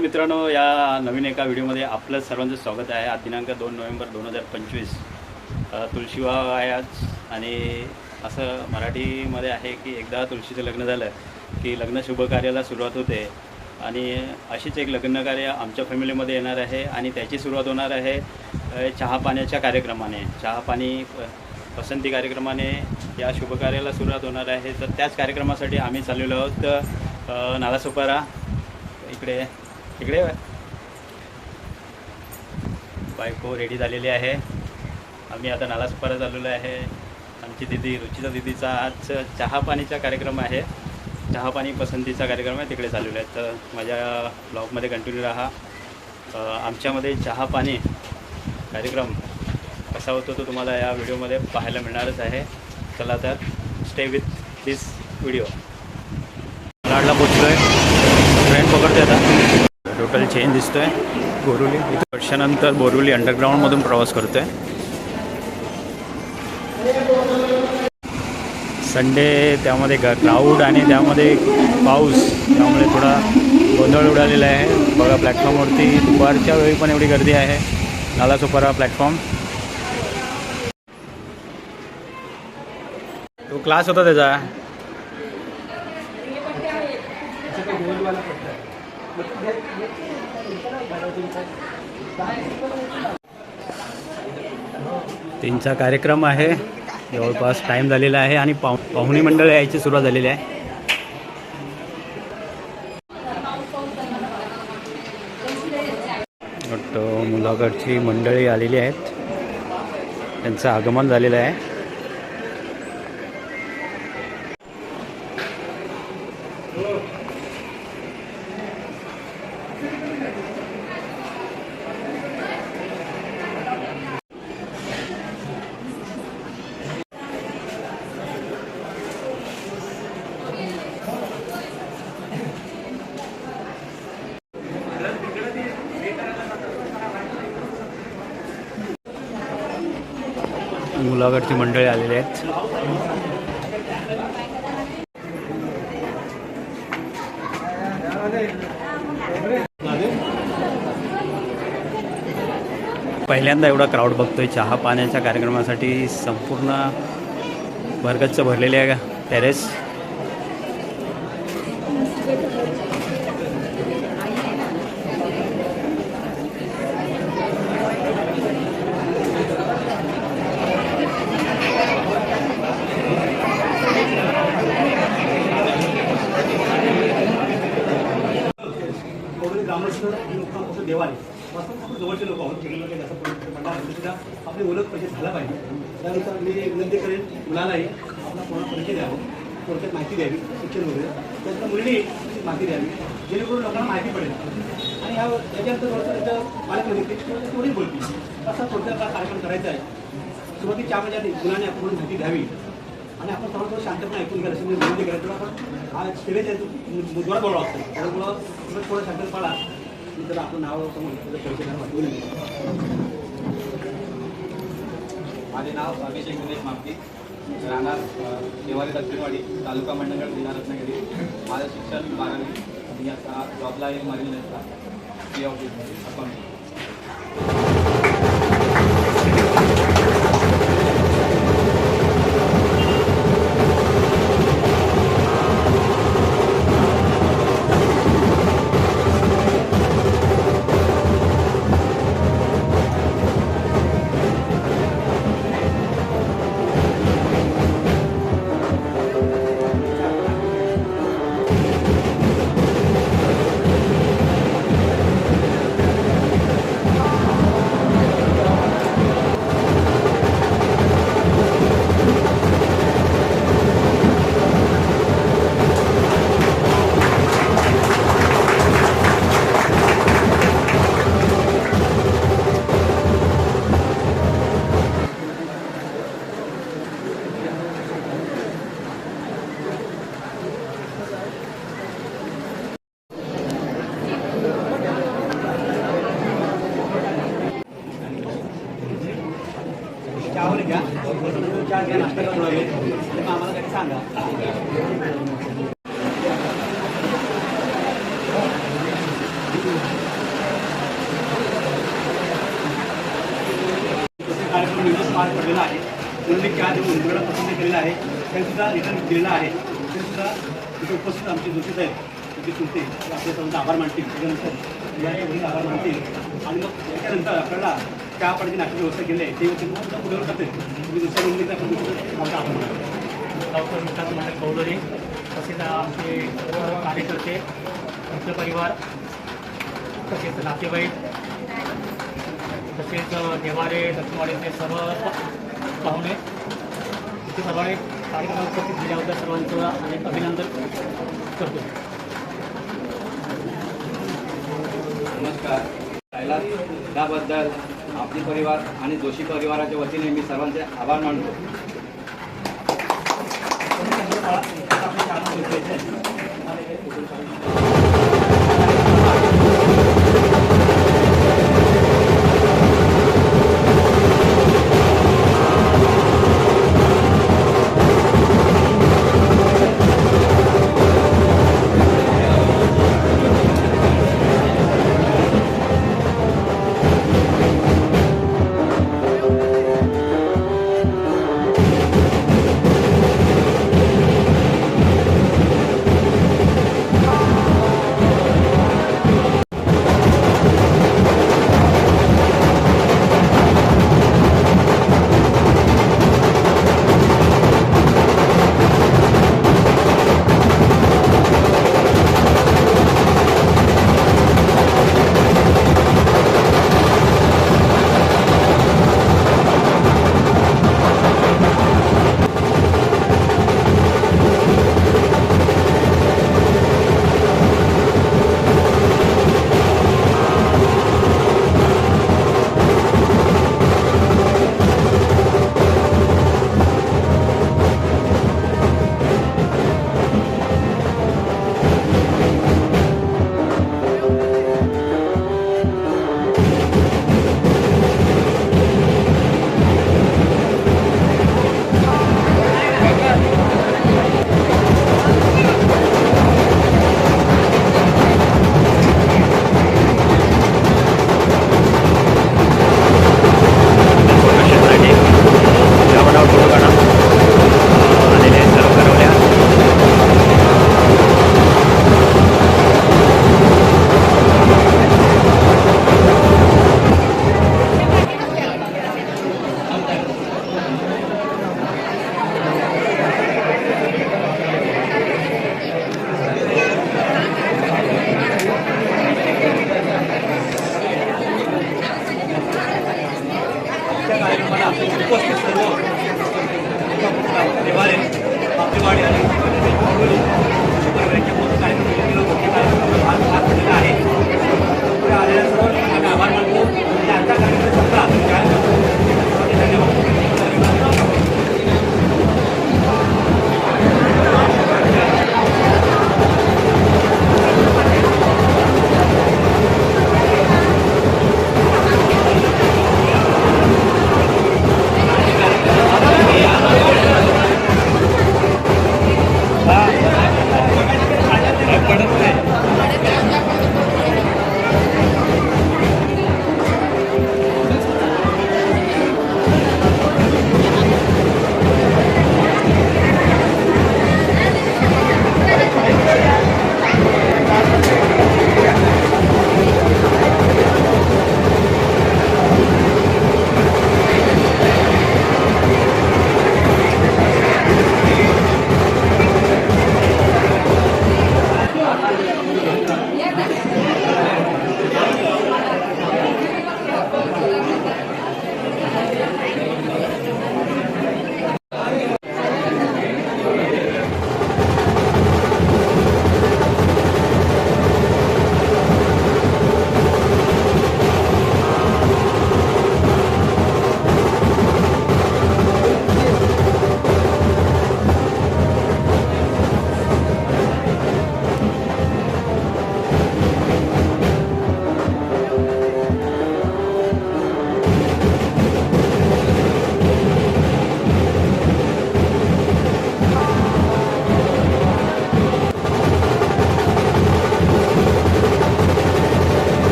मित्रांनो या नवीन एका व्हिडिओमध्ये आपलं सर्वांचं स्वागत आहे. आज दिनांक दोन नोव्हेंबर दोन हजार पंचवीस. तुळशीवा आहे आज आणि असं मराठीमध्ये आहे की एकदा तुळशीचं लग्न झालं की लग्न शुभकार्याला सुरुवात होते. आणि अशीच एक लग्नकार्य आमच्या फॅमिलीमध्ये येणार आहे आणि त्याची सुरुवात होणार आहे चहापाण्याच्या चहा पाण्याच्या कार्यक्रमाने. चहा पाणी प- पसंती कार्यक्रमाने या शुभकार्याला सुरुवात होणार आहे. तर त्याच कार्यक्रमासाठी आम्ही चाललेलो आहोत नालासोपारा. इकडे इकडे बायको रेडी झालेली आहे. आम्ही आता नालासपारा चाललेलो आहे. आमची दिदी रुचिता दिदीचा आज चहा पाणीचा कार्यक्रम आहे. चहा पाणी पसंतीचा कार्यक्रम आहे. तिकडे चाललेलो आहे. तर माझ्या ब्लॉगमध्ये कंटिन्यू राहा. आमच्यामध्ये चहा पाणी कार्यक्रम कसा होतो तो तुम्हाला या व्हिडिओमध्ये पाहायला मिळणारच आहे. चला तर स्टे विथ दिस व्हिडिओ लाडला पोचलो आहे ट्रेन पकडते आता. टोटल चेंज दिसतोय. बोरुली. इथं वर्षानंतर बोरुली अंडरग्राऊंडमधून प्रवास करतोय. संडे त्यामध्ये ग क्राऊड आणि त्यामध्ये पाऊस. त्यामुळे थोडा गोंधळ उडालेला आहे. बघा प्लॅटफॉर्मवरती दुपारच्या वेळी पण एवढी गर्दी आहे. नालासोपारा प्लॅटफॉर्म तो क्लास होता त्याचा. त्यांचा कार्यक्रम आहे. जवळपास टाईम झालेला आहे आणि पाहु पाहुणी मंडळ यायची सुरुवात झालेली आहे. वाटतं मुलाकडची मंडळी आलेली आहेत. त्यांचं आगमन झालेलं आहे. गावाकडची मंडळी आलेली आहेत. पहिल्यांदा एवढा क्राऊड बघतोय. चहा पाण्याच्या कार्यक्रमासाठी संपूर्ण भरगच्च भरलेले आहे टेरेस थोडे ग्रामस्थ लोक असं देवाने. वास्तव आपण जवळचे लोक आहोत तिकडे जास्त सुद्धा आपली ओळख पाहिजे झाला पाहिजे. त्यानुसार मी विनंती करेन मुलालाही आपला पूर्ण परिचय द्यावं. थोडक्यात माहिती द्यावी शिक्षण वगैरे. त्यानंतर मुलीने माहिती द्यावी जेणेकरून लोकांना माहिती पडेल. आणि ह्या याच्यानंतर थोडंसं त्याचं पालकमंत्री थोडी बोलतील. असा थोडक्यात हा कार्यक्रम करायचा आहे. सुरुवातीच्या म्हणजे आधी मुलाने आपण माहिती द्यावी. आणि आपण थोडं थोडं शांतपणे ऐकून घ्या मी विनंती करायचं आपण हा स्टेज आहे बोलवा असतो त्यामुळं थोडं शांतपणे पाळा. तर आपलं नाव समोर त्याचं परिचय द्यायला वाटून माझे नाव अभिषेक गणेश मापकी राहणार देवारी दक्षिणवाडी तालुका मंडळगड जिल्हा रत्नागिरी. माझं शिक्षण बारावी. मी आता जॉबला आहे. मरीन लाईफला पी ऑफिसमध्ये अकाउंट सांगा पार पडलेला आहे म्हणून मी चार दिवस उमेदवाराला आहे त्यांनीसुद्धा रिटर्न दिलेला आहे तिथे उपस्थित आमचे जोशी आहेत तिथे आपले सर्वांचा आभार मानतील या आभार मानतील आणि मग त्याच्यानंतर आपल्याला त्या पाण्याची नाश्ता व्यवस्था केली आहे. ते व्यवस्थित पुढे करते. तुम्ही दुसऱ्या नोंदणीचा आमचा डॉक्टर विकास महाराज कौलरी तसेच आमचे कार्यकर्ते मित्रपरिवार तसेच नातेवाईक तसेच देवारे दक्षिणवाडीचे सर्व पाहुणे इथे सर्वांनी कार्यक्रमात उपस्थित दिल्याबद्दल सर्वांचं अनेक अभिनंदन करतो. नमस्कार. पहिला त्याबद्दल आपली परिवार आणि जोशी परिवाराच्या वतीने मी सर्वांचे आभार मानतो.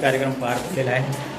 कार्यक्रम पार पडलेला आहे.